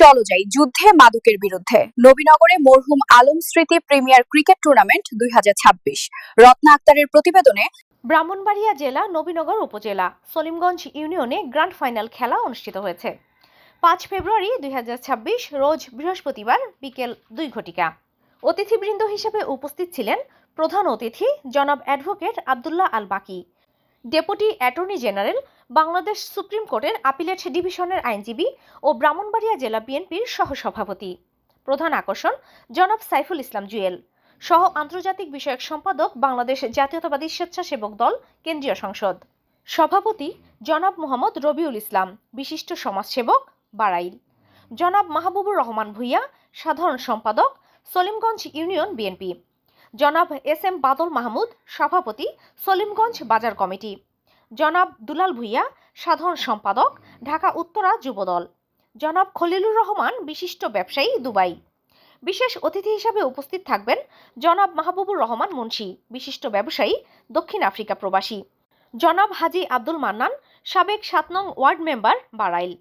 চলো যাই যুদ্ধে মাদকের বিরুদ্ধে। নবীনগরে মরহুম আলম স্মৃতি প্রিমিয়ার ক্রিকেট টুর্নামেন্ট দুই রত্না আক্তারের প্রতিবেদনে ব্রাহ্মণবাড়িয়া জেলা, নবীনগর উপজেলা, সলিমগঞ্জ ইউনিয়নে গ্র্যান্ড ফাইনাল খেলা অনুষ্ঠিত হয়েছে। পাঁচ ফেব্রুয়ারি দুই হাজার ছাব্বিশ, রোজ বৃহস্পতিবার বিকেল দুই ঘটিকা। অতিথিবৃন্দ হিসেবে উপস্থিত ছিলেন প্রধান অতিথি জনাব advocate Abdullah Al Baki deputy attorney general Bangladesh supreme কোর্টের আপিলেট ডিভিশনের আইনজীবী ও ব্রাহ্মণবাড়িয়া জেলা বিএনপির সহসভাপতি। প্রধান আকর্ষণ, জনাব সাইফুল ইসলাম জুয়েল। সহ আন্তর্জাতিক বিষয়ক সম্পাদক বাংলাদেশ জাতীয়তাবাদী স্বেচ্ছাসেবক দল, কেন্দ্রীয় সংসদ। সভাপতি, জনাব মোহাম্মদ রবিউল ইসলাম। বিশিষ্ট সমাজসেবক বারাইল জনাব মাহবুবুর রহমান ভুইয়া, সাধারণ সম্পাদক, সলিমগঞ্জ ইউনিয়ন বিএনপি। জনাব এস এম বাদল মাহমুদ, সভাপতি, সলিমগঞ্জ বাজার কমিটি। জনাব দুলাল ভুইয়া, সাধারণ সম্পাদক, ঢাকা উত্তরা যুবদল। জনাব খলিলুর রহমান, বিশিষ্ট ব্যবসায়ী, দুবাই। বিশেষ অতিথি হিসাবে উপস্থিত থাকবেন জনাব মাহবুবুর রহমান মুন্সি, বিশিষ্ট ব্যবসায়ী, দক্ষিণ আফ্রিকা প্রবাসী। জনাব হাজি আব্দুল মান্নান, সাবেক সাত নং ওয়ার্ড মেম্বার, বারাইল।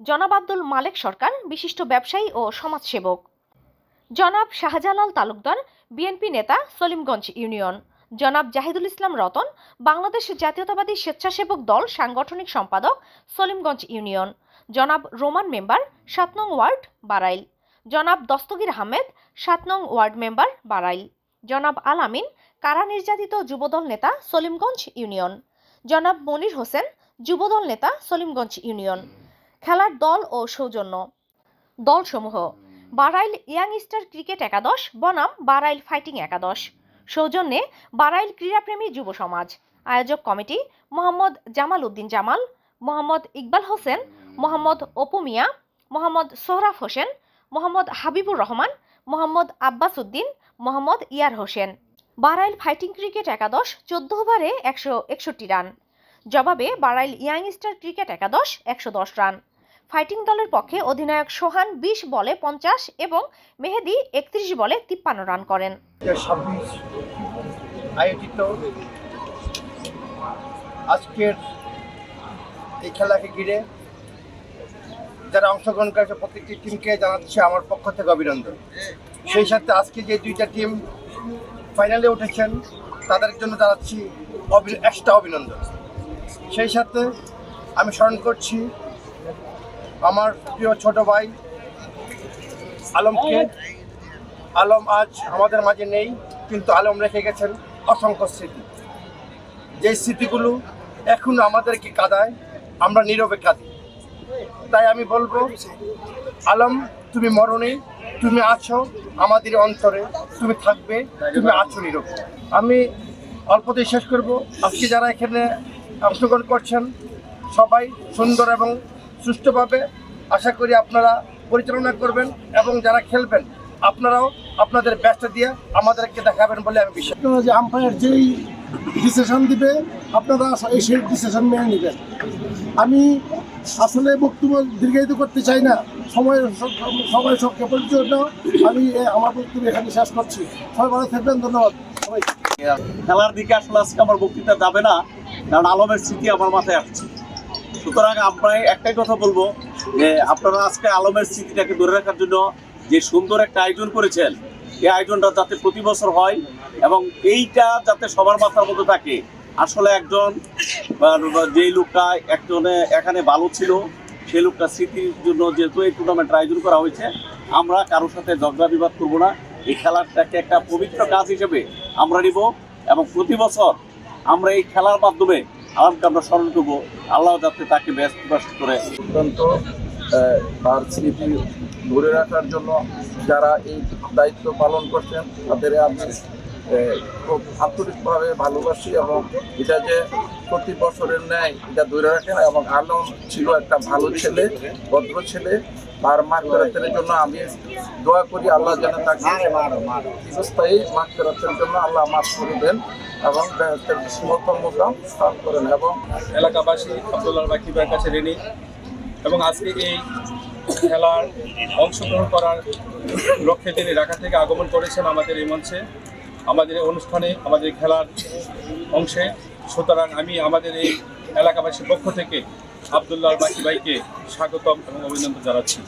জনাব আব্দুল মালেক সরকার, বিশিষ্ট ব্যবসায়ী ও সমাজসেবক। জনাব শাহজালাল তালুকদার, বিএনপি নেতা, সলিমগঞ্জ ইউনিয়ন। জনাব জাহিদুল ইসলাম রতন, বাংলাদেশ জাতীয়তাবাদী স্বেচ্ছাসেবক দল সাংগঠনিক সম্পাদক সলিমগঞ্জ ইউনিয়ন, জনাব রোমান মেম্বার সাত নং ওয়ার্ড, বারাইল, জনাব দস্তগীর আহমেদ, সাত নং ওয়ার্ড মেম্বার, বারাইল, জনাব আল আমিন, কারা নির্যাতিত যুবদল নেতা সলিমগঞ্জ ইউনিয়ন, জনাব মনির হোসেন, যুবদল নেতা সলিমগঞ্জ ইউনিয়ন। খেলার দল ও সৌজন্য। দলসমূহ, বারাইল ইয়াং স্টার ক্রিকেট একাদশ, বনাম বারাইল ফাইটিং একাদশ। সৌজন্যে বারাইল ক্রীড়াপ্রেমী যুব সমাজ। আয়োজক committee Mohammad Jamal Uddin Jamal, Mohammad Iqbal Hossain, Mohammad Apu Mia, Mohammad Sohraf Hossain, Mohammad Habibur Rahman, Mohammad Abbas Uddin, Mohammad Yar Hossain. Barail fighting cricket একাদশ চোদ্দ ওভারে একশো একষট্টি রান। জবাবে বারাইল ইয়াং স্টার ক্রিকেট একাদশ একশো দশ রান। ফাইটিং দলের পক্ষে অধিনায়ক সোহান বিশ বলে পঞ্চাশ এবং মেহেদি একত্রিশ বলে তিপ্পান্ন রান করেন। আয়োজিত আজকের এই খেলাকে ঘিরে যারা অংশগ্রহণ করেছে প্রত্যেকটি টিমকে জানাচ্ছে আমার পক্ষ থেকে অভিনন্দন। সেই সাথে আজকে যে দুইটা টিম ফাইনালে উঠেছেন, তাদের জন্য জানাচ্ছি এক্সট্রা অভিনন্দন। সেই সাথে আমি স্মরণ করছি আমার প্রিয় ছোট ভাই, আলমকে। আলম আজ আমাদের মাঝে নেই, কিন্তু আলম রেখে গেছেন অসংখ্য স্মৃতি। যে স্মৃতিগুলো এখনও আমাদেরকে কাঁদায়, আমরা নীরবে কাঁদি। তাই আমি বলব, আলম, তুমি মরণে, তুমি আছো আমাদের অন্তরে, তুমি থাকবে, তুমি আছো নীরবে। আমি অল্পতেই শেষ করব। আজকে যারা এখানে অংশগ্রহণ করছেন, সবাই সুন্দর এবং সুষ্ঠুভাবে আশা করি আপনারা পরিচালনা করবেন এবং যারা খেলবেন আপনারাও আপনাদের ব্যস্ত দিয়ে আমাদেরকে দেখাবেন বলে আমি বিশ্বাস আপনারা যে আম্পায়ার যেই ডিসিশন দিবে আপনারা এই সেই ডিসিশন মেনে নেবেন। আমি আসলে বক্তব্য দীর্ঘায়িত করতে চাই না। সময় সময় সংক্ষেপের জন্য আমি এ আমার বক্তব্য এখানে শেষ করছি। সবাই ভালো থাকবেন ধন্যবাদ। সবাই খেলার দিকে আসলে আজকে আমার বক্তৃতা যাবে না কারণ আলমের স্মৃতি আমার মাথায় আসছে। সুতরাং আমরা একটাই কথা বলব যে আপনারা আজকে আলমের স্মৃতিটাকে ধরে রাখার জন্য যে সুন্দর একটা আয়োজন করেছেন, এই আয়োজনটা যাতে প্রতি বছর হয় এবং এইটা যাতে সবার মাথার মধ্যে থাকে। আসলে একজন যেই লোকটা একজনে এখানে ভালো ছিল, সেই লোকটা স্মৃতির জন্য যেহেতু এই টুর্নামেন্ট আয়োজন করা হয়েছে, আমরা কারোর সাথে ঝগড়া বিবাদ করব না। এই খেলাটাকে একটা পবিত্র কাজ হিসেবে আমরা নিব এবং প্রতি বছর আমরা এই খেলার মাধ্যমে আলমকে আমরা স্মরণ করব। আল্লাহ যাতে তাকে ব্যস্ত ব্যস্ত করে। অত্যন্ত তার স্মৃতি ধরে রাখার জন্য যারা এই দায়িত্ব পালন করছেন, তাদের আমি খুব আন্তরিকভাবে ভালোবাসি এবং এটা যে প্রতি বছরের ন্যায় এটা ধরে রাখেন এবং আলম ছিল একটা ভালো ছেলে, ভদ্র ছেলে। তার মাকফেরাতের জন্য আমি দোয়া করি আল্লাহ যেন তাকে চিরস্থায়ী মাকফেরাতের জন্য আল্লাহ মাফ করে দেন এবং সমর্থন মোকাম স্থান করেন এবং এলাকাবাসী আব্দুল্লাহ বাকি ভাইয়ের কাছে ঋণী। এবং আজকে এই খেলার অংশগ্রহণ করার লক্ষ্যে তিনি ঢাকা থেকে আগমন করেছেন আমাদের এই মঞ্চে। আমাদের এই অনুষ্ঠানে আমাদের খেলার অংশে। সুতরাং আমি আমাদের এই এলাকাবাসীর পক্ষ থেকে আবদুল্লাহ বাকি ভাইকে স্বাগতম এবং অভিনন্দন জানাচ্ছি।